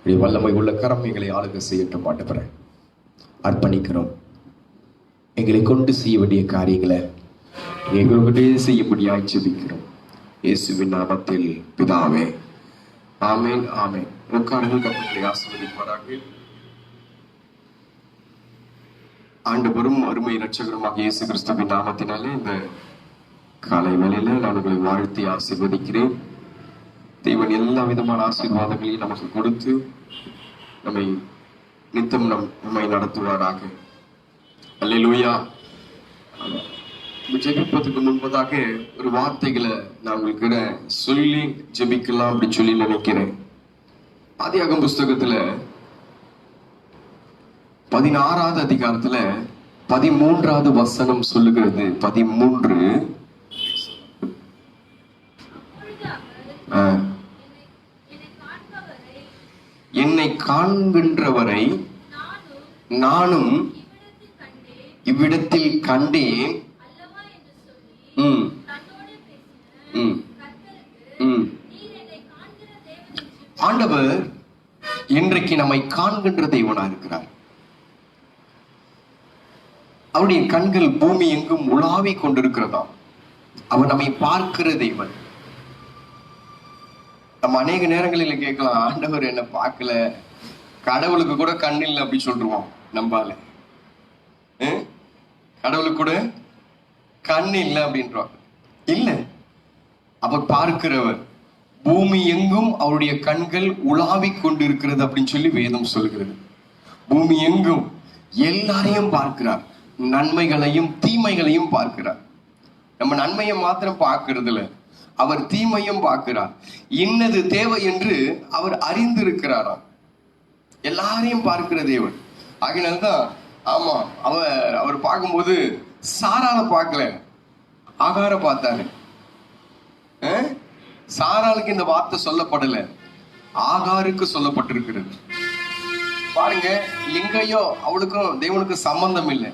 இப்படி வல்லமை உள்ள எங்களை ஆளுக செய்யட்டும் ஆண்டவரே அர்ப்பணிக்கிறோம். எங்களை கொண்டு செய்ய வேண்டிய காரியங்களை எங்களுக்கிட்டே செய்யும்படியாய் ஜெபிக்கிறோம். இயேசுவின் நாமத்தில் பிதாவே ஆமேன் ஆமேன். உட்கார்கள் கப்பலை ஆண்டு ஆண்டவரும் அருமை இரட்சகருமாக இயேசு கிறிஸ்துவின் நாமத்தினாலே இந்த காலை வேளையில நான் உங்களை வாழ்த்தி ஆசீர்வதிக்கிறேன். தேவன் எல்லா விதமான ஆசீர்வாதங்களையும் நமக்கு கொடுத்து நம்மை நித்தம் நம் நம்மை நடத்துவாராக. அல்லா ஜெபிப்பதற்கு முன்பதாக ஒரு வார்த்தைகளை நான் உங்களுக்கு சொல்லி ஜெபிக்கலாம் அப்படின்னு சொல்லி நினைக்கிறேன். ஆதியாகம் புஸ்தகத்துல பதினாறாவது அதிகாரத்துல பதிமூன்றாவது வசனம் சொல்லுகிறது. பதிமூன்று. ஆஹ் என்னை காண்கின்றவரை நானும் இவ்விடத்தில் கண்டேன். ம். ம். ம். ஆண்டவர் இன்றைக்கு நம்மை காண்கின்ற தெய்வனா இருக்கிறார். அவருடைய கண்கள் பூமி எங்கும் உலாவிக் கொண்டிருக்கிறதா அவர் நம்மை பார்க்கிற தெய்வன் நம்ம அநேக நேரங்களில் கேட்கலாம் ஆண்டவர் என்ன பார்க்கல. கடவுளுக்கு கூட கண் இல்லை அப்படி சொல்றோம் நம்பால கடவுளுக்கு கூட கண் இல்லை அப்படின்றோம் இல்லை. அவர் பார்க்கிறவர் பூமி எங்கும் அவருடைய கண்கள் உலாவிக் கொண்டிருக்கிறது அப்படின்னு சொல்லி வேதம் சொல்கிறது பூமி எங்கும் எல்லாரையும் பார்க்கிறார். நன்மைகளையும் தீமைகளையும் பார்க்கிறார். நம்ம நன்மையை மாத்திரம் பார்க்கறதுல அவர் தீமையும் பார்க்கிறார். இன்னது தேவை என்று அவர் அறிந்திருக்கிறாராம். எல்லாரையும் பார்க்கிற தேவன். ஆகினால்தான் ஆமா அவர் அவர் பார்க்கும்போது சாரால பார்க்கல. ஆகார பார்த்தாரு. சாராளுக்கு இந்த வார்த்தை சொல்லப்படல. ஆகாருக்கு சொல்லப்பட்டிருக்கிறது. பாருங்க எங்கேயோ அவளுக்கும் தேவனுக்கும் சம்பந்தம் இல்லை.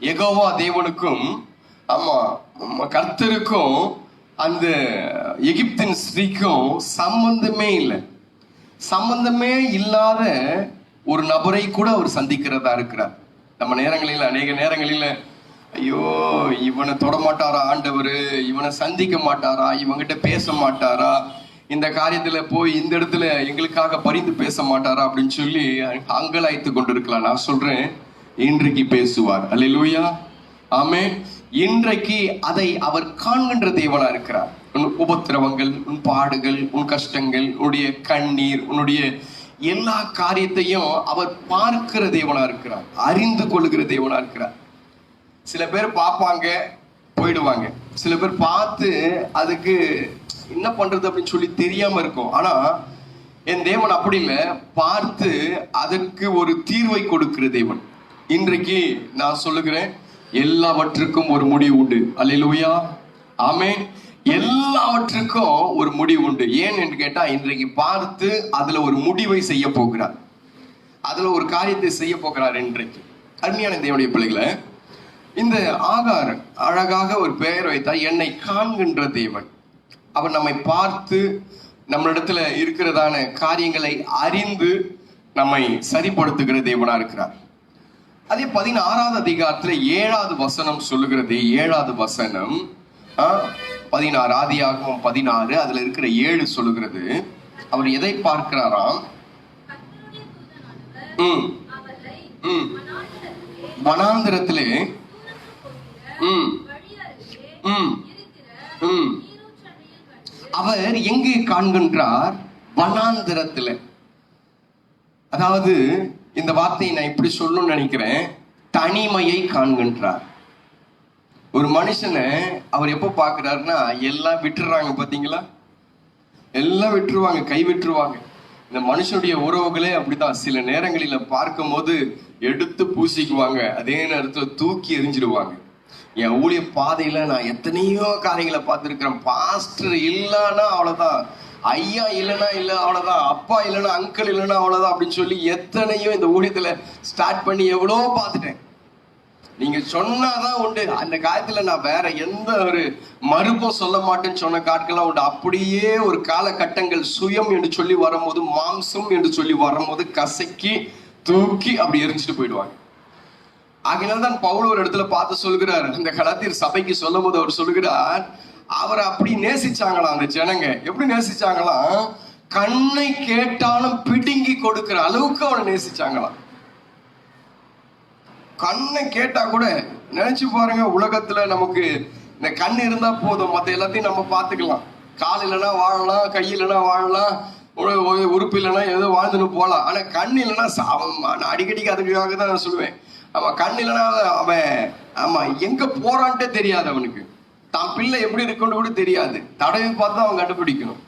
எகோவா தேவனுக்கும் ஆமா கர்த்தருக்கும் அந்த எகிப்தின் ஸ்திரீக்கும் சம்பந்தமே இல்லை. சம்பந்தமே இல்லாத ஒரு நபரை கூட அவர் சந்திக்கிறதா இருக்கிறார். நம்ம நேரங்களில் அநேக நேரங்களில் ஐயோ இவனை தொடமாட்டாரா ஆண்டவர்? இவனை சந்திக்க மாட்டாரா? இவங்கிட்ட பேச மாட்டாரா? இந்த காரியத்துல போய் இந்த இடத்துல எங்களுக்காக பரிந்து பேச மாட்டாரா? அப்படின்னு சொல்லி அங்கலாய்த்து கொண்டிருக்கலாம். நான் சொல்றேன் இன்றைக்கு பேசுவார். அல்லேலூயா. ஆமே இன்றைக்கு அதை அவர் காண்கின்ற தேவனா இருக்கிறார். உன் உபத்திரவங்கள் உன் பாடுகள் உன் கஷ்டங்கள் உன்னுடைய கண்ணீர் உன்னுடைய எல்லா காரியத்தையும் அவர் பார்க்கிற தேவனா இருக்கிறார். அறிந்து கொள்கிற தேவனா இருக்கிறார். சில பேர் பார்ப்பாங்க போயிடுவாங்க. சில பேர் பார்த்து அதுக்கு என்ன பண்றது அப்படின்னு சொல்லி தெரியாம இருக்கும். ஆனா என் தேவன் அப்படி இல்லை. பார்த்து அதற்கு ஒரு தீர்வை கொடுக்கிற தேவன். இன்றைக்கு நான் சொல்லுகிறேன் எல்லாவற்றுக்கும் ஒரு முடிவு உண்டு. அல்லேலூயா. ஆமே எல்லாவற்றுக்கும் ஒரு முடிவு உண்டு. ஏன் என்று கேட்டா இன்றைக்கு பார்த்து அதுல ஒரு முடிவை செய்ய போகிறார். அதுல ஒரு காரியத்தை செய்ய போகிறார் இன்றைக்கு. அருமையான தேவனுடைய பிள்ளைகளை இந்த ஆகார் அழகாக ஒரு பெயர் வைத்தார். என்னை காண்கின்ற தேவன். அவர் நம்மை பார்த்து நம்மளிடத்துல இருக்கிறதான காரியங்களை அறிந்து நம்மை சரிப்படுத்துகிற தேவனா இருக்கிறார். அதே பதினாறாவது அதிகாரத்துல ஏழாவது வசனம் சொல்லுகிறது. ஏழாவது வசனம் ஆ, பதினாறு ஆதியாகவும் பதினாறு அதுல இருக்கிற ஏழு சொல்லுகிறது. அவர் எதை பார்க்கிறாராம்? ம். ம். வனாந்திரத்திலே. ம். ம். ம். அவர் எங்கே காண்கின்றார்? வனாந்திரத்துல. அதாவது இந்த வார்த்தையை நான் இப்படி சொல்லணும்னு நினைக்கிறேன். தனிமையை காண்கின்றார். ஒரு மனுஷனை அவர் எப்போ பார்க்குறாருன்னா எல்லாம் விட்டுறாங்க பார்த்தீங்களா எல்லாம் விட்டுருவாங்க கை விட்டுருவாங்க. இந்த மனுஷனுடைய உறவுகளே அப்படிதான். சில நேரங்களில பார்க்கும்போது எடுத்து பூசிக்குவாங்க. அதே நேரத்தில் தூக்கி எரிஞ்சிடுவாங்க என் ஊழிய பாதையில நான் எத்தனையோ காரியங்களை பார்த்துருக்கிறேன். பாஸ்டர் இல்லைன்னா அவ்வளோதான் ஐயா இல்லைன்னா இல்ல அவ்வளவுதான். அப்பா இல்லைன்னா அங்கிள் இல்லைன்னா அவ்வளவுதான் அப்படின்னு சொல்லி எத்தனையோ இந்த ஊழியத்துல ஸ்டார்ட் பண்ணி எவ்வளோ பார்த்துட்டேன். நீங்க சொன்னாதான் உண்டு. அந்த காலத்துல நான் வேற எந்த ஒரு மறுப்பும் சொல்ல மாட்டேன்னு சொன்ன காட்கள்லாம் உண்டு. அப்படியே ஒரு காலகட்டங்கள் சுயம் என்று சொல்லி வரும்போது மாம்சம் என்று சொல்லி வரும்போது கசக்கி தூக்கி அப்படி எரிஞ்சிட்டு போயிடுவாங்க. ஆகினால்தான் தான் பவுல் ஒரு இடத்துல பார்த்து சொல்கிறார். அந்த கலாத்தியர் சபைக்கு சொல்லும் போது அவர் சொல்லுகிறார் அவரை அப்படி நேசிச்சாங்களாம் அந்த ஜனங்க? எப்படி நேசிச்சாங்களாம் கண்ணை கேட்டாலும் பிடுங்கி கொடுக்கிற அளவுக்கு அவனை நேசிச்சாங்களாம் கண்ணை கேட்டா கூட நினைச்சு பாருங்க உலகத்துல நமக்கு இந்த கண் இருந்தா போதும். மத்த எல்லாத்தையும் நம்ம பார்த்துக்கலாம். கால் இல்லைன்னா வாழலாம் கை இல்லைன்னா வாழலாம் உறுப்பு இல்லைன்னா ஏதோ வாழ்ந்துன்னு போகலாம். ஆனா கண் இல்லைன்னா அவன் நான் அடிக்கடிக்கு அதுக்காக தான் நான் சொல்லுவேன். அவன் கண் இல்லைன்னா அவன் ஆமா எங்க போறான்ட்டே தெரியாது அவனுக்கு. தான் பிள்ளை எப்படி இருக்குன்னு கூட தெரியாது. தடவை பார்த்து தான் அவன் கண்டுபிடிக்கணும்.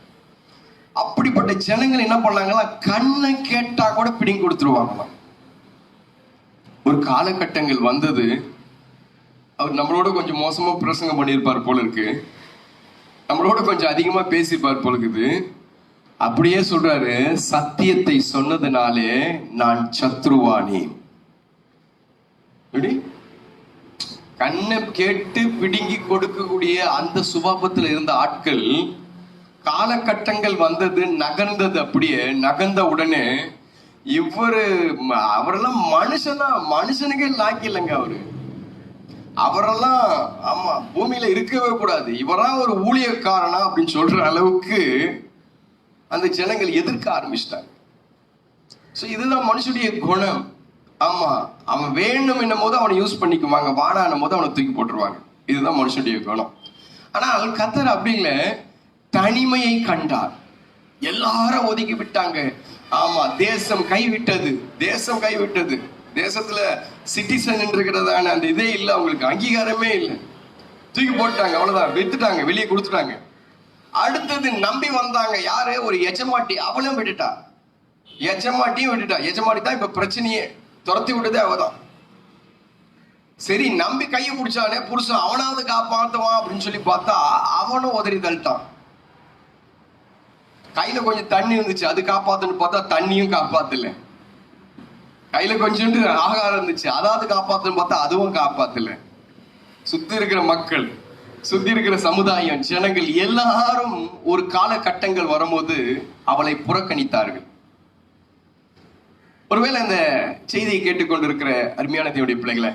அப்படிப்பட்ட ஜனங்கள் என்ன பண்ணாங்கன்னா கண்ணை கேட்டா கூட பிடிங்கி கொடுத்துருவாங்களாம். ஒரு காலகட்டங்கள் வந்தது. அவர் நம்மளோட கொஞ்சம் மோசமா பிரசங்கம் பண்ணியிருப்பார் போல இருக்கு. நம்மளோட கொஞ்சம் அதிகமா பேசியிருப்பார் போல இருக்குது. அப்படியே சொல்றாரு சத்தியத்தை சொன்னதுனாலே நான் சத்ருவானே எப்படி? கண்ணை கேட்டு பிடுங்கி கொடுக்கக்கூடிய அந்த சுபாபத்தில் இருந்த ஆட்கள் காலகட்டங்கள் வந்தது நகர்ந்தது அப்படியே நகர்ந்த உடனே இவரு அவரெல்லாம் மனுஷனா மனுஷனுக்கே லாக்கி இல்லைங்க அவரு. அவரெல்லாம் ஆமா பூமியில இருக்கவே கூடாது. இவரா ஒரு ஊழியக்காரனா அப்படின்னு சொல்ற அளவுக்கு அந்த ஜனங்கள் எதிர்க்க ஆரம்பிச்சிட்டாங்க. ஸோ இதுதான் மனுஷனுடைய குணம். ஆமா அவன் வேணும் என்னும் போது அவனை யூஸ் பண்ணிக்குவாங்க வாடானும் போது அவனை தூக்கி போட்டுருவாங்க. இதுதான் மனுஷனுடைய குணம். ஆனால் கத்தர் அப்படிங்கள தனிமையை கண்டார். எல்லாரும் ஒதுக்கி விட்டாங்க. ஆமா தேசம் கைவிட்டது. தேசம் கைவிட்டது. தேசத்துல சிட்டிசன் இருக்கிறதான அந்த இதே இல்லை. அவங்களுக்கு அங்கீகாரமே இல்லை. தூக்கி போட்டாங்க அவ்வளவுதான். வித்துட்டாங்க வெளியே கொடுத்துட்டாங்க. அடுத்தது நம்பி வந்தாங்க. யாரு? ஒரு எஜமாட்டி. அவளும் விட்டுட்டா. எஜமாட்டியும் விட்டுட்டா. எஜமாட்டி தான் இப்ப பிரச்சனையே. துரத்தி விட்டதே அவதான் சரி நம்பி கையை பிடிச்சானே புருஷன் அவனாவது காப்பாத்துவான் அப்படின்னு சொல்லி பார்த்தா அவனும் உதறி தள்ளிட்டான். கையில கொஞ்சம் தண்ணி இருந்துச்சு அது காப்பாத்துன்னு பார்த்தா தண்ணியும் காப்பாத்தல. கையில கொஞ்சோண்டு ஆகாரம் இருந்துச்சு அதாவது காப்பாத்துன்னு பார்த்தா அதுவும் காப்பாத்தல. சுத்தி இருக்கிற மக்கள் சுத்தி இருக்கிற சமுதாயம் ஜனங்கள் எல்லாரும் ஒரு காலகட்டங்கள் வரும்போது அவளை புறக்கணித்தார்கள். ஒருவேளை அந்த செய்தியை கேட்டுக்கொண்டிருக்கிற அருமையான தேவடைய பிள்ளைகளை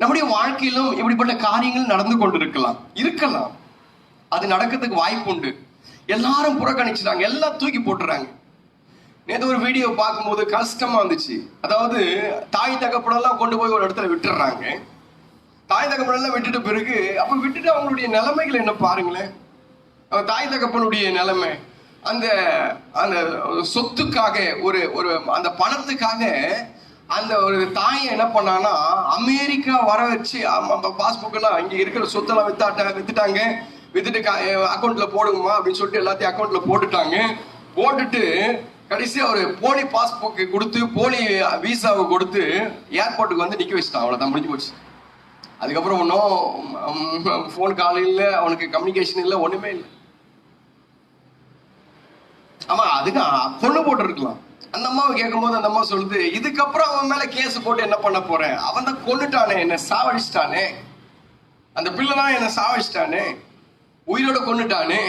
நம்முடைய வாழ்க்கையிலும் இப்படிப்பட்ட காரியங்கள் நடந்து கொண்டிருக்கலாம் இருக்கலாம். அது நடக்கிறதுக்கு வாய்ப்பு உண்டு. எல்லாரும் புறக்கணிச்சுட்டாங்க எல்லாம் தூக்கி போட்டுறாங்க. நேற்று ஒரு வீடியோ பார்க்கும்போது கஷ்டமா இருந்துச்சு. அதாவது தாய் தகப்பனெல்லாம் கொண்டு போய் ஒரு இடத்துல விட்டுடுறாங்க தாய் தகப்பனெல்லாம் விட்டுட்ட பிறகு அப்ப விட்டுட்டு அவங்களுடைய நிலைமைகள் என்ன பாருங்களேன். அவங்க தாய் தகப்பனுடைய நிலைமை. அந்த அந்த சொத்துக்காக ஒரு ஒரு அந்த பணத்துக்காக அந்த ஒரு தாயை என்ன பண்ணான்னா அமெரிக்கா வர வச்சு பாஸ்புக்கெல்லாம் இங்கே இருக்கிற சொத்தெல்லாம் வித்தாட்ட வித்துட்டாங்க. வித்துட்டு அக்கௌண்ட்ல போடுங்கம்மா அப்படின்னு சொல்லிட்டு எல்லாத்தையும் அக்கௌண்ட்ல போட்டுட்டாங்க. போட்டுட்டு கடைசி ஒரு போலி பாஸ்புக்கு கொடுத்து போலி விசாவை கொடுத்து ஏர்போர்ட்டுக்கு வந்து நிக்க வச்சுட்டான். அவ்வளவுதான் முடிஞ்சு போச்சு. அதுக்கப்புறம் ஒன்றும் ஃபோன் கால் இல்லை அவனுக்கு கம்யூனிகேஷன் இல்லை ஒன்றுமே இல்லை. ஆமா அதுக்கு பொண்ணு போட்டுருக்கலாம். அந்த அம்மாவை கேட்கும்போது அந்த அம்மா சொல்லுது இதுக்கப்புறம் அவன் மேல கேஸ் போட்டு என்ன பண்ண போறேன்? அவன் தான் கொண்டுட்டானே என்ன சாவடிச்சிட்டானே. அந்த பிள்ளை தான் என்ன சாவடிச்சிட்டானே. உயிரோட கொண்டுட்டானே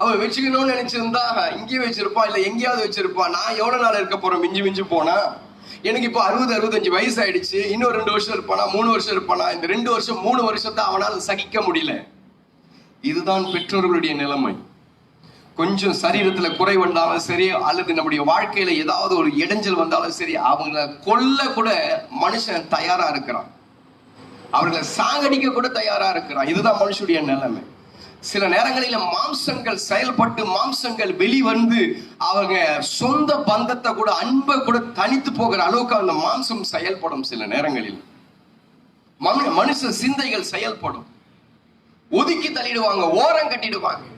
அவன் வச்சுக்கணும்னு நினைச்சிருந்தா இங்கேயே வச்சிருப்பான் இல்ல எங்கேயாவது வச்சிருப்பான் நான் எவ்வளவு நாள் இருக்க போறேன்? மிஞ்சி மிஞ்சி போனா. எனக்கு இப்போ அறுபது அறுபத்தஞ்சு வயசு ஆயிடுச்சு இன்னும் ரெண்டு வருஷம் இருப்பானா? மூணு வருஷம் இருப்பானா? இந்த ரெண்டு வருஷம் மூணு வருஷத்தை அவனால் சகிக்க முடியல. இதுதான் பெற்றோர்களுடைய நிலைமை. கொஞ்சம் சரீரத்துல குறை வந்தாலும் சரி அல்லது நம்முடைய வாழ்க்கையில ஏதாவது ஒரு இடைஞ்சல் வந்தாலும் சரி அவங்கள கொல்ல கூட மனுஷன் தயாரா இருக்கிறான். அவர்களை சாகடிக்க கூட தயாரா இருக்கிறான். இதுதான் மனுஷனுடைய நிலைமை. சில நேரங்களில மாம்சங்கள் செயல்பட்டு மாம்சங்கள் வெளிவந்து அவங்க சொந்த பந்தத்தை கூட அன்பை கூட தனித்து போகிற அளவுக்கு அந்த மாம்சம் செயல்படும் சில நேரங்களில். மனு- மனுஷ சிந்தைகள் செயல்படும். ஒதுக்கி தள்ளிடுவாங்க ஓரம் கட்டிடுவாங்க.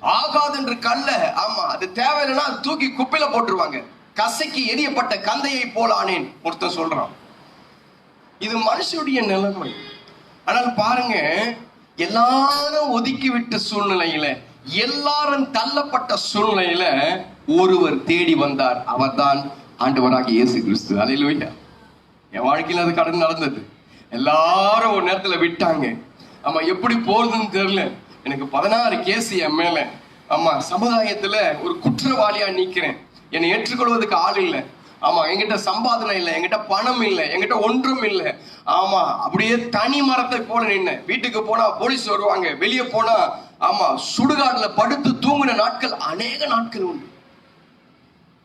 ஆகாது என்று கல்ல ஆமா அது தேவையில்லைன்னா தூக்கி குப்பையில போட்டுருவாங்க. கசைக்கு எரியப்பட்ட கந்தையை போலானேன் ஆனேன் ஒருத்தன் சொல்றான். இது மனுஷனுடைய நிலைமை. ஆனால் பாருங்க எல்லாரும் ஒதுக்கி விட்ட சூழ்நிலையில எல்லாரும் தள்ளப்பட்ட சூழ்நிலையில ஒருவர் தேடி வந்தார். அவர்தான் ஆண்டவராக இயேசு கிறிஸ்து. அலையிலுயா என் வாழ்க்கையில் அது கடன் நடந்தது. எல்லாரும் ஒரு நேரத்துல விட்டாங்க. ஆமா எப்படி போறதுன்னு தெரியல. எனக்கு பதினாறு கேஸ் என் மேல. ஆமா சமுதாயத்துல ஒரு குற்றவாளியா நிக்கிறேன். என்னை ஏற்றுக்கொள்வதற்கு ஆள் இல்லை. ஆமா என்கிட்ட சம்பாதனை இல்லை என்கிட்ட பணம் இல்லை எங்கிட்ட ஒன்றும் இல்லை. ஆமா அப்படியே தனி மரத்தை போல நின்ன. வீட்டுக்கு போனா போலீஸ் வருவாங்க வெளியே போனா ஆமா சுடுகாடுல படுத்து தூங்கின நாட்கள் அநேக நாட்கள் உண்டு.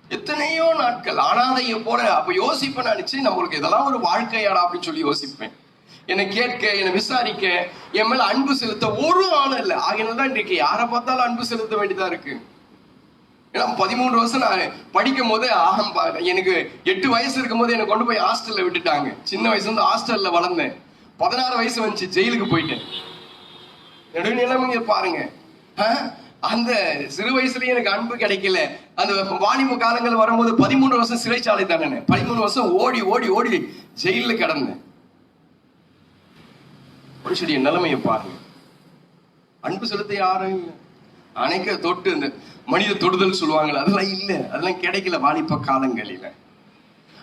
எத்தனையோ நாட்கள் அனாதைய போல. அப்ப யோசிப்பேன் நினைச்சு நம்மளுக்கு இதெல்லாம் ஒரு வாழ்க்கையாடா அப்படின்னு சொல்லி யோசிப்பேன். என்னை கேட்க என்னை விசாரிக்க என் மேல அன்பு செலுத்த ஒரு ஆளும் இல்லை. ஆகினால்தான் இன்றைக்கு யாரை பார்த்தாலும் அன்பு செலுத்த வேண்டியதா இருக்கு. ஏன்னா பதிமூணு வருஷம் நான் படிக்கும் போதே ஆகம் எனக்கு எட்டு வயசு இருக்கும் போது என்னை கொண்டு போய் ஹாஸ்டல்ல விட்டுட்டாங்க. சின்ன வயசுல இருந்து ஹாஸ்டல்ல வளர்ந்தேன். பதினாறு வயசு வந்துச்சு ஜெயிலுக்கு போயிட்டேன். நெடுநிலைமைங்க பாருங்க. ஆ? அந்த சிறு வயசுலயும் எனக்கு அன்பு கிடைக்கல. அந்த வாணிப காலங்கள் வரும்போது பதிமூணு வருஷம் சிறைச்சாலை தானே பதிமூணு வருஷம் ஓடி ஓடி ஓடி ஜெயில கிடந்தேன். மனுஷனுடைய நிலைமையை பாருங்க. அன்பு செலுத்த யாரும் இல்லை. அணைக்க தொட்டு இந்த மனித தொடுதல் சொல்லுவாங்கல்ல அதெல்லாம் இல்லை. அதெல்லாம் கிடைக்கல வாலிப காலங்களில.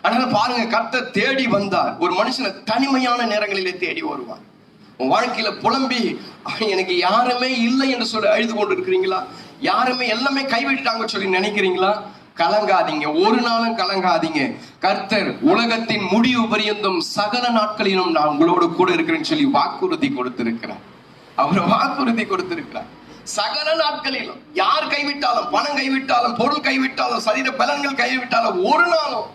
அதனால பாருங்க கத்த தேடி வந்தார். ஒரு மனுஷனை தனிமையான நேரங்களிலே தேடி வருவார். வாழ்க்கையில புலம்பி எனக்கு யாருமே இல்லை என்று சொல்லி அழுது கொண்டு இருக்கிறீங்களா யாருமே எல்லாமே கைவிட்டுட்டாங்க சொல்லி நினைக்கிறீங்களா? கலங்காதீங்க. ஒரு நாளும் கலங்காதீங்க. கர்த்தர் உலகத்தின் முடிவு பரியந்தும் சகல நாட்களிலும் நான் உங்களோடு கூட இருக்கிறேன்னு சொல்லி வாக்குறுதி கொடுத்திருக்கிறார். அவர் வாக்குறுதி கொடுத்திருக்கிறார். சகல நாட்களிலும் யார் கைவிட்டாலும் பணம் கைவிட்டாலும் பொருள் கைவிட்டாலும் சரீர பலன்கள் கைவிட்டாலும் ஒரு நாளும்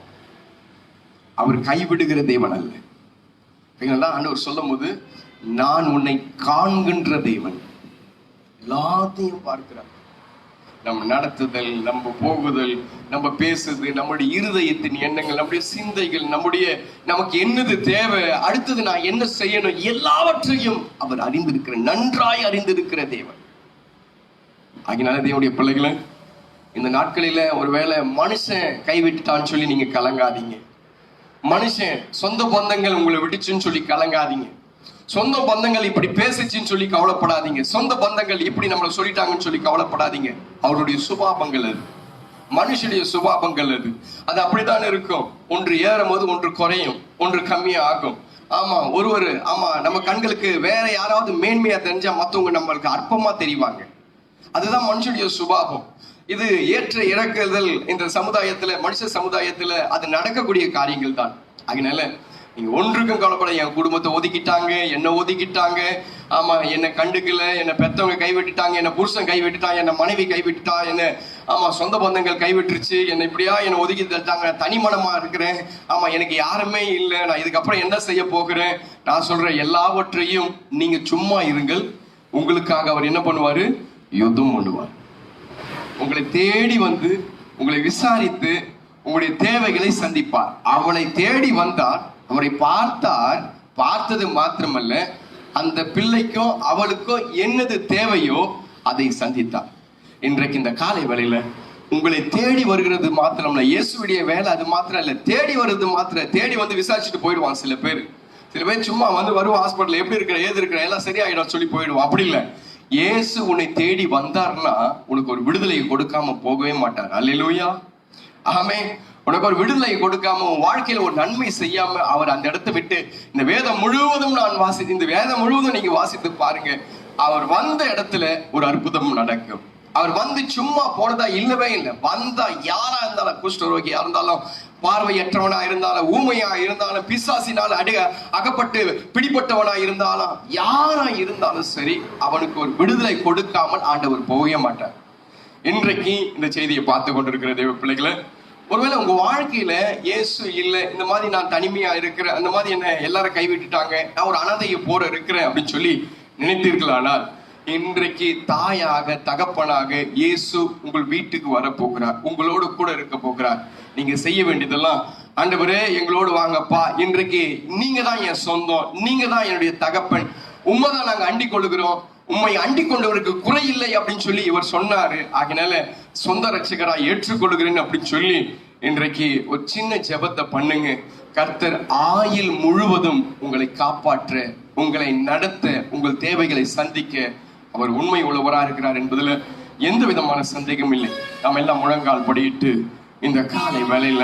அவர் கைவிடுகிற தேவன் அல்ல. ஆண்டவர் சொல்லும் போது நான் உன்னை காண்கின்ற தேவன். எல்லாத்தையும் பார்க்கிறார். நம்ம நடத்துதல் நம்ம போகுதல் நம்ம பேசுது நம்முடைய இருதயத்தின் எண்ணங்கள் நம்முடைய சிந்தைகள் நம்முடைய நமக்கு என்னது தேவை அடுத்தது நான் என்ன செய்யணும் எல்லாவற்றையும் அவர் அறிந்திருக்கிற நன்றாய் அறிந்திருக்கிற தேவன். ஆகினால தேவனுடைய பிள்ளைகளை இந்த நாட்களில ஒருவேளை மனுஷன் கைவிட்டுட்டான்னு சொல்லி நீங்க கலங்காதீங்க. மனுஷன் சொந்த பந்தங்கள் உங்களை விட்டுச்சுன்னு சொல்லி கலங்காதீங்க. சொந்த பந்தங்கள் இப்படி பேசுச்சுன்னு சொல்லி கவலைப்படாதீங்க. சொந்த பந்தங்கள் இப்படி நம்மளை சொல்லிட்டாங்கன்னு சொல்லி கவலைப்படாதீங்க. அவருடைய சுபாபங்கள் அது. மனுஷனுடைய சுபாபங்கள் அது. அது அப்படித்தான் இருக்கும். ஒன்று ஏறும் போது ஒன்று குறையும். ஒன்று கம்மியா ஆகும் ஆமா ஒருவர் ஆமா நம்ம கண்களுக்கு வேற யாராவது மேன்மையா தெரிஞ்சா மத்தவங்க நம்மளுக்கு அற்பமா தெரிவாங்க. அதுதான் மனுஷனுடைய சுபாவம். இது ஏற்ற இறக்குதல் இந்த சமுதாயத்துல மனுஷ சமுதாயத்துல அது நடக்கக்கூடிய காரியங்கள் தான் அதனால நீங்க ஒன்றுக்கும் கவலைப்பட என் குடும்பத்தை ஒதுக்கிட்டாங்க என்ன ஒதுக்கிட்டாங்க. ஆமா என்ன கண்டுக்கல என்ன பெத்தவங்க கைவிட்டுட்டாங்க என்ன புருஷன் கைவிட்டுட்டான் என்ன மனைவி கைவிட்டுட்டா என்ன ஆமா சொந்த பந்தங்கள் கைவிட்டுருச்சு என்ன இப்படியா என்ன ஒதுக்கி தட்டாங்க. தனிமனமாக இருக்கிறேன். ஆமா எனக்கு யாருமே இல்லை. நான் இதுக்கப்புறம் என்ன செய்ய போகிறேன்? நான் சொல்கிற எல்லாவற்றையும் நீங்க சும்மா இருங்கள். உங்களுக்காக அவர் என்ன பண்ணுவாரு? யுத்தம் பண்ணுவார். உங்களை தேடி வந்து உங்களை விசாரித்து உங்களுடைய தேவைகளை சந்திப்பார். அவளை தேடி வந்தார் அவரை பார்த்தார் பார்த்தது மாத்திரமல்ல அந்த பிள்ளைக்கும் அவளுக்கும் என்னது தேவையோ அதை சந்தித்தார். இன்றைக்கு இந்த காலை வேளையில உங்களை தேடி வருகிறது மாத்திரம் இல்ல இயேசுடைய வேலை அது மாத்திரம் இல்ல தேடி வருது மாத்திரம் தேடி வந்து விசாரிச்சுட்டு போயிடுவான் சில பேர். சில பேர் சும்மா வந்து வருவோம் ஹாஸ்பிட்டல் எப்படி இருக்கிற ஏது இருக்கிற எல்லாம் சரியாயிடும் சொல்லி போயிடுவான் அப்படி இல்ல. இயேசு உன்னை தேடி வந்தார்னா உனக்கு ஒரு விடுதலையை கொடுக்காம போகவே மாட்டார். அல்லேலூயா ஆமே உனக்கு ஒரு விடுதலை கொடுக்காம உன் வாழ்க்கையில ஒரு நன்மை செய்யாம அவர் அந்த இடத்தை விட்டு இந்த வேதம் முழுவதும் நான் வாசி இந்த வேதம் முழுவதும் நீங்க வாசித்து பாருங்க. அவர் வந்த இடத்துல ஒரு அற்புதம் நடக்கும். அவர் வந்து சும்மா போனதா இல்லவே இல்லை. வந்தா யாரா இருந்தாலும் குஷ்டரோகியா இருந்தாலும் பார்வையற்றவனா இருந்தாலும் ஊமையா இருந்தாலும் பிசாசினால் அடி அகப்பட்டு பிடிப்பட்டவனா இருந்தாலும் யாரா இருந்தாலும் சரி அவனுக்கு ஒரு விடுதலை கொடுக்காமல் ஆண்டவர் போகவே மாட்டார். இன்றைக்கு இந்த செய்தியை பார்த்து கொண்டிருக்கிற தேவ பிள்ளைகளை ஒருவேளை உங்க வாழ்க்கையில இயேசு இல்லை இந்த மாதிரி நான் தனிமையா இருக்கிறேன் அந்த மாதிரி என்ன எல்லாரும் கைவிட்டுட்டாங்க நான் ஒரு அனாதைய போற இருக்கிறேன் அப்படின்னு சொல்லி நினைத்தீர்களானால் இன்றைக்கு தாயாக தகப்பனாக இயேசு உங்கள் வீட்டுக்கு வர போகிறார் உங்களோடு கூட இருக்க போகிறார். நீங்க செய்ய வேண்டியதெல்லாம் ஆண்டவரே எங்களோடு வாங்கப்பா. இன்றைக்கு நீங்க தான் என் சொந்தம் நீங்க தான் என்னுடைய தகப்பன். உண்மைதான் நாங்க அண்டிக் கொள்கிறோம் உம்மை அண்டி கொண்டவருக்கு குறை இல்லை அப்படின்னு சொல்லி இவர் சொன்னாரு. ஆகினால சொந்த ரட்சகரா ஏற்றுக்கொள்கிறேன் அப்படின்னு சொல்லி இன்றைக்கு ஒரு சின்ன ஜெபத்தை பண்ணுங்க. கர்த்தர் ஆயில் முழுவதும் உங்களை காப்பாற்ற உங்களை நடத்த உங்கள் தேவைகளை சந்திக்க அவர் உண்மை உள்ளவராக இருக்கிறார் என்பதுல எந்த விதமான சந்தேகம் இல்லை. நாம் எல்லாம் முழங்கால் படியிட்டு இந்த காலை வேலையில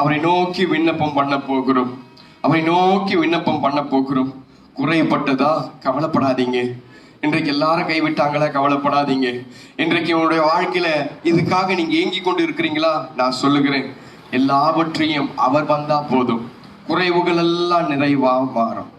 அவரை நோக்கி விண்ணப்பம் பண்ண போகிறோம். அவரை நோக்கி விண்ணப்பம் பண்ண போகிறோம். குறைப்பட்டதா கவலைப்படாதீங்க. இன்றைக்கு எல்லாரும் கைவிட்டாங்களா கவலைப்படாதீங்க. இன்றைக்கு உங்களுடைய வாழ்க்கையில இதுக்காக நீங்க ஏங்கி கொண்டு இருக்கிறீங்களா நான் சொல்லுகிறேன். எல்லாவற்றையும் அவர் வந்தா போதும். குறைவுகள் எல்லாம் நிறைவா மாறும்.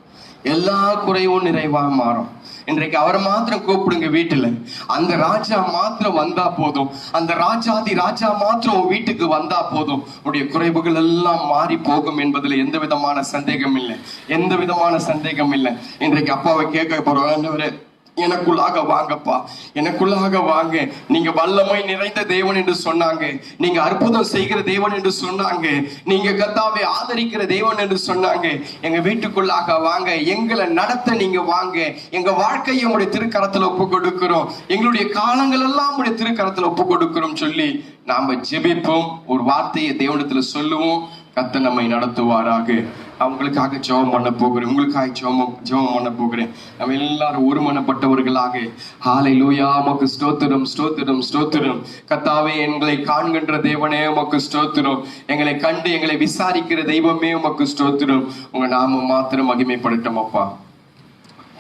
எல்லா குறைவும் நிறைவா மாறும். இன்றைக்கு அவரை மாத்திரம் கூப்பிடுங்க வீட்டுல. அந்த ராஜா மாத்திரம் வந்தா போதும். அந்த ராஜாதி ராஜா மாத்திரம் உன் வீட்டுக்கு வந்தா போதும். உடைய குறைவுகள் எல்லாம் மாறி போகும் என்பதுல எந்த விதமான சந்தேகம் இல்லை. எந்த விதமான சந்தேகம் இல்லை. இன்றைக்கு அப்பாவை கேட்க போறோம். எனக்குள்ளாக வாங்கப்பா. எனக்குள்ளாக வாங்க. நீங்க வல்லமை நிறைந்த தேவன் என்று சொன்னாங்க. நீங்க அற்புதம் செய்கிற தேவன் என்று சொன்னாங்க. நீங்க கத்தாவை ஆதரிக்கிற தேவன் என்று சொன்னாங்க. எங்க வீட்டுக்குள்ளாக வாங்க. எங்களை நடத்த நீங்க வாங்க. எங்க வாழ்க்கையை உங்களுடைய திருக்கரத்துல ஒப்பு கொடுக்கிறோம். எங்களுடைய காலங்கள் எல்லாம் உங்களுடைய திருக்கரத்துல ஒப்பு கொடுக்கிறோம் சொல்லி நாம ஜெபிப்போம். ஒரு வார்த்தையை தேவனத்துல சொல்லுவோம். கத்த நம்மை நடத்துவாராக. அவங்களுக்காக ஜெபம் பண்ண போகிறேன். உங்களுக்காக ஜெபம் ஜெபம் பண்ண போகிறேன். நம்ம எல்லாரும் ஒருமனப்பட்டவர்களாக. ஹாலை லூயா உமக்கு ஸ்தோத்திரம் ஸ்தோத்திரம் ஸ்தோத்திரம். கத்தாவே எங்களை காண்கின்ற தேவனே உமக்கு ஸ்தோத்திரம். எங்களை கண்டு எங்களை விசாரிக்கிற தெய்வமே உமக்கு ஸ்தோத்திரம். உங்க நாம மாத்திரம் மகிமைப்படுத்தோம் அப்பா.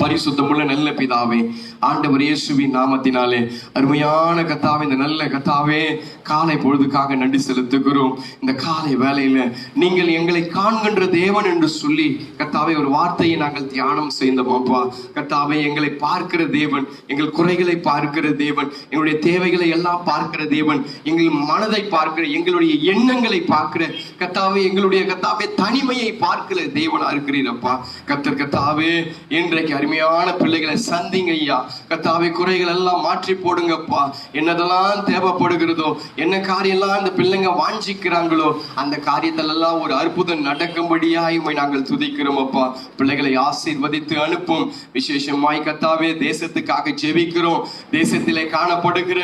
பரிசுத்தமுள்ள நல்ல பிதாவே ஆண்டவர் இயேசுவின் நாமத்தினாலே அருமையான கத்தாவே இந்த நல்ல கத்தாவே காலை பொழுதுக்காக நன்றி செலுத்துகிறோம். இந்த காலை வேலையில நீங்கள் எங்களை காண்கின்ற தேவன் என்று சொல்லி கத்தாவே ஒரு வார்த்தையை நாங்கள் தியானம் செய்தோம். அப்பா கத்தாவே எங்களை பார்க்கிற தேவன் எங்கள் குறைகளை பார்க்கிற தேவன் எங்களுடைய தேவைகளை எல்லாம் பார்க்கிற தேவன் எங்கள் மனதை பார்க்கிற எங்களுடைய எண்ணங்களை பார்க்கிற கத்தாவே எங்களுடைய கத்தாவே தனிமையை பார்க்கிற தேவனா இருக்கிறீரப்பா கத்தர் கத்தாவே இன்றைக்கு அருமையான பிள்ளைகளை சந்திங்க ஐயா கத்தாவை குறைகள் எல்லாம் மாற்றி போடுங்கப்பா. என்னதெல்லாம் தேவைப்படுகிறதோ என்ன காரியெல்லாம் அந்த பிள்ளைங்க வாஞ்சிக்கிறாங்களோ அந்த காரியத்தில் எல்லாம் ஒரு அற்புதம் நடக்கும்படியாய் உண்மை நாங்கள் துதிக்கிறோம் அப்பா பிள்ளைகளை ஆசீர்வதித்து அனுப்பும். விசேஷமாய் கத்தாவே தேசத்துக்காக ஜெபிக்கிறோம். தேசத்திலே காணப்படுகிற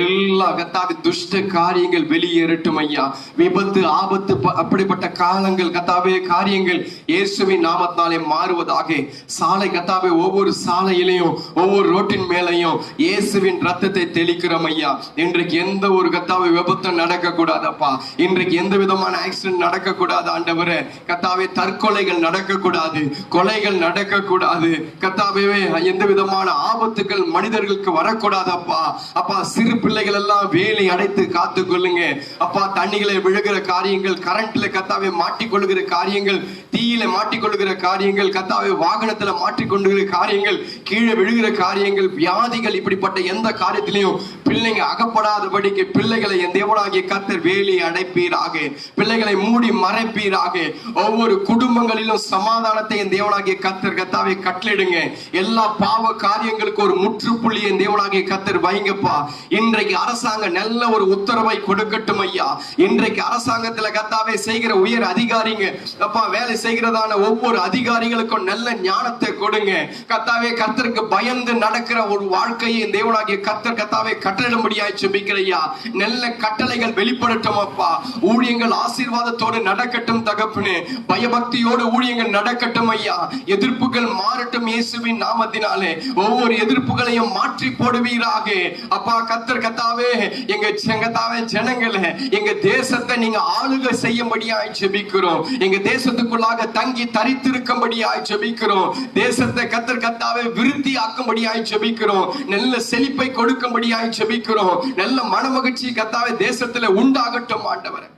எல்லா கத்தாவி துஷ்ட காரியங்கள் வெளியேறட்டும் ஐயா. விபத்து ஆபத்து அப்படிப்பட்ட காலங்கள் கத்தாவே காரியங்கள் இயேசுவின் நாமத்தாலே மாறுவதாக. சாலை கத்தாவே ஒவ்வொரு சாலையிலையும் ஒவ்வொரு ரோட்டின் மேலையும் இயேசுவின் ரத்தத்தை தெளிக்கிறோம் ஐயா. இன்றைக்கு எந்த ஒரு கத்தாவை விபத்தும் நடக்க கூடாதப்பா இன்றைக்கு எந்த விதமான ஆக்சிடென்ட் நடக்க கூடாது ஆண்டவரே. கத்தாவே தற்கொலைகள் நடக்க கூடாது கொலைகள் நடக்க கூடாது கத்தாவே எந்த விதமான ஆபத்துகள் மனிதர்களுக்கு வரக்கூடாதப்பா. அப்பா சிறு பிள்ளைகள் எல்லாம் வேலி அடைத்து காத்து கொள்ளுங்க. அப்பா தண்ணிகளை விழுகிற காரியங்கள் கரண்ட்ல கத்தாவை மாட்டிக்கொள்ளுகிற காரியங்கள் தீயில மாட்டிக்கொள்ளுகிற காரியங்கள் கத்தாவை வாகனத்துல மாட்டிக்கொண்டு விழுகிற காரியங்கள் கீழே விழுகிற காரியங்கள் வியாதிகள் இப்படிப்பட்ட எந்த காரியத்திலையும் பிள்ளைங்க அகப்படாதபடிக்கு பிள்ளைகளை என் தேவனாகிய கத்தர் வேலி அடைப்பீராக. பிள்ளைகளை மூடி மறைப்பீராக. ஒவ்வொரு குடும்பங்களிலும் சமாதானத்தை என் தேவனாகிய கத்தர் கத்தாவை கட்டளிடுங்க எல்லா பாவ காரியங்களுக்கு ஒரு முற்றுப்புள்ளி என் தேவனாகிய கத்தர் வைங்கப்பா. இன்றைக்கு அரசாங்கம் நல்ல ஒரு உத்தரவை கொடுக்கட்டும் ஐயா. இன்றைக்கு அரசாங்கத்துல கத்தாவே செய்கிற உயர் அதிகாரிங்க அப்பா வேலை செய்கிறதான ஒவ்வொரு அதிகாரிகளுக்கும் நல்ல ஞானத்தை கொடுங்க. கத்தாவே கத்தருக்கு பயந்து நடக்கிற ஒரு வாழ்க்கையை தேவனாகிய கத்தர் கத்தாவே கட்டளிடும்படியாய் ஜெபிக்கிறையா நல்ல கட்டளைகள் வெளிப்படட்டும் அப்பா. ஊழியங்கள் ஆசீர்வாதத்தோடு நடக்கட்டும் தகப்பனே. பயபக்தியோடு ஊழியங்கள் நடக்கட்டும் ஐயா. எதிர்ப்புகள் மாறட்டும் இயேசுவின் நாமத்தினாலே. ஒவ்வொரு எதிர்ப்புகளையும் மாற்றி போடுவீராக. அப்பா கத்தர் கத்தாவே எங்க செங்கத்தாவே ஜனங்களே எங்க தேசத்தை நீங்க ஆளுகை செய்யும்படியாய் ஜெபிக்கிறோம். எங்க தேசத்துக்குள்ளாக தங்கி தரித்திருக்கும்படியாய் ஜெபிக்கிறோம். தேசத்தை கத்தர் கத்தாவே விருத்தி ஆக்கும்படியாய் செபிக்கிறோம் நல்ல செழிப்பை கொடுக்கும்படியாய் செபிக்கிறோம் நல்ல மனமகிழ்ச்சி கத்தாவே தேசத்துல உண்டாகட்டும் ஆண்டவரை.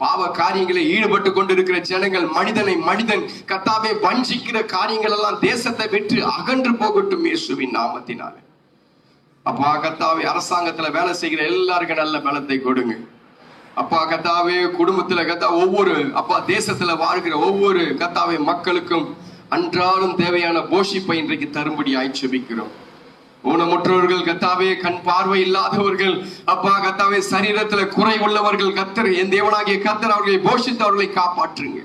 பாவ காரியங்களை ஈடுபட்டு கொண்டிருக்கிற ஜனங்கள் மனிதனை மனிதன் கத்தாவே வஞ்சிக்கிற காரியங்கள் எல்லாம் தேசத்தை விட்டு அகன்று போகட்டும் இயேசுவின் நாமத்தினால. அப்பா கத்தாவே அரசாங்கத்துல வேலை செய்கிற எல்லாருக்கும் நல்ல பலத்தை கொடுங்க. அப்பா கத்தாவே குடும்பத்துல கத்தா ஒவ்வொரு அப்பா தேசத்துல வாழ்கிற ஒவ்வொரு கத்தாவே மக்களுக்கும் அன்றாலும் தேவையான போஷிப்பை இன்றைக்கு தரும்படி ஆய்ச்சபிக்கிறோம் ஊனமுற்றவர்கள் கத்தாவே கண் பார்வை இல்லாதவர்கள் அப்பா கத்தாவே சரீரத்துல குறை உள்ளவர்கள் கத்தர் என் தேவனாகிய கத்தர் அவர்களை போஷித்து அவர்களை காப்பாற்றுங்க.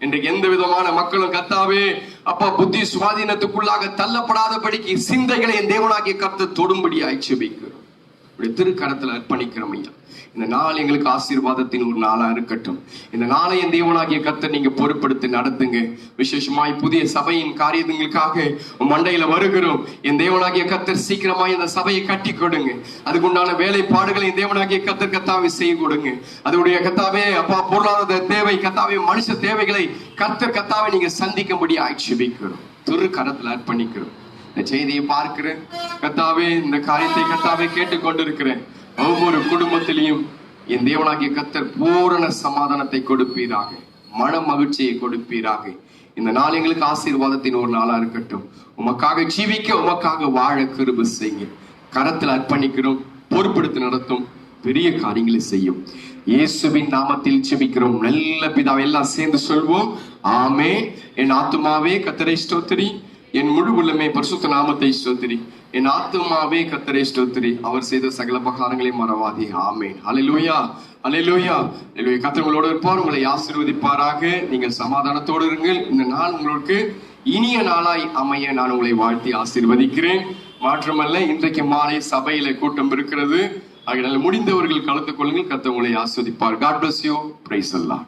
இன்றைக்கு எந்த விதமான மக்களும் கத்தாவே அப்பா புத்தி சுவாதீனத்துக்குள்ளாக தள்ளப்படாதபடிக்கு சிந்தைகளை என் தேவனாகிய கர்த்தர் தொடும்படி ஆய்ச்சபிக்கிறோம் உடைய திருக்கரத்துல அர்ப்பணிக்கிறோம் ஐயா. இந்த நாள் எங்களுக்கு ஆசீர்வாதத்தின் ஒரு நாளா இருக்கட்டும். இந்த நாளை என் தேவனாகிய கத்தர் நீங்க பொறுப்படுத்தி நடத்துங்க. விசேஷமாய் புதிய சபையின் காரியங்களுக்காக மண்டையில வருகிறோம். என் தேவனாகிய கத்தர் சீக்கிரமாய் இந்த சபையை கட்டி கொடுங்க. அதுக்குண்டான வேலைப்பாடுகளை என் தேவனாகிய கத்தர் கத்தாவை செய்ய கொடுங்க. அதனுடைய கத்தாவே அப்பா பொருளாதார தேவை கத்தாவே மனுஷ தேவைகளை கத்தர் கத்தாவை நீங்க சந்திக்கும்படி ஆட்சேபிக்கிறோம். துரு கரத்துல அர்ப்பணிக்கிறோம். இந்த செய்தியை பார்க்கிறேன் கத்தாவே இந்த காரியத்தை கத்தாவே கேட்டுக்கொண்டிருக்கிறேன். ஒவ்வொரு குடும்பத்திலையும் என் தேவனாகிய கத்தர் பூரண சமாதானத்தை கொடுப்பீராக மன மகிழ்ச்சியை கொடுப்பீராக. இந்த நாள் எங்களுக்கு ஆசீர்வாதத்தின் ஒரு நாளா இருக்கட்டும். உமக்காக ஜீவிக்க உமக்காக வாழ கிருபு செய்ய கரத்தில் அர்ப்பணிக்கிறோம் பொறுப்படுத்தி நடத்தும் பெரிய காரியங்களை செய்யும். இயேசுவின் நாமத்தில் ஜெபிக்கிறோம். நல்ல பிதாவை எல்லாம் சேர்ந்து சொல்வோம். ஆமே என் ஆத்துமாவே கத்தரை ஸ்தோத்திரி. என் முழு உள்ளமே பரிசுத்த நாமத்தை ஸ்தோத்திரி. என் ஆத்மாவே கத்தரை ஸ்தோத்திரி. அவர் செய்த சகல பகாரங்களை மறவாதே. ஆமேன். அலையிலூயா அலையிலூயா அலையிலூயா கத்தர் உங்களோடு இருப்பார். உங்களை ஆசீர்வதிப்பாராக. நீங்கள் சமாதானத்தோடு இருங்கள். இந்த நாள் உங்களுக்கு இனிய நாளாய் அமைய நான் உங்களை வாழ்த்தி ஆசீர்வதிக்கிறேன். மாற்றமல்ல இன்றைக்கு மாலை சபையில கூட்டம் இருக்கிறது. ஆகையால் முடிந்தவர்கள் கலந்து கொள்ளுங்கள். கத்த உங்களை ஆஸ்வதிப்பார். காட் பிளஸ் யூ பிரைஸ் எல்லாம்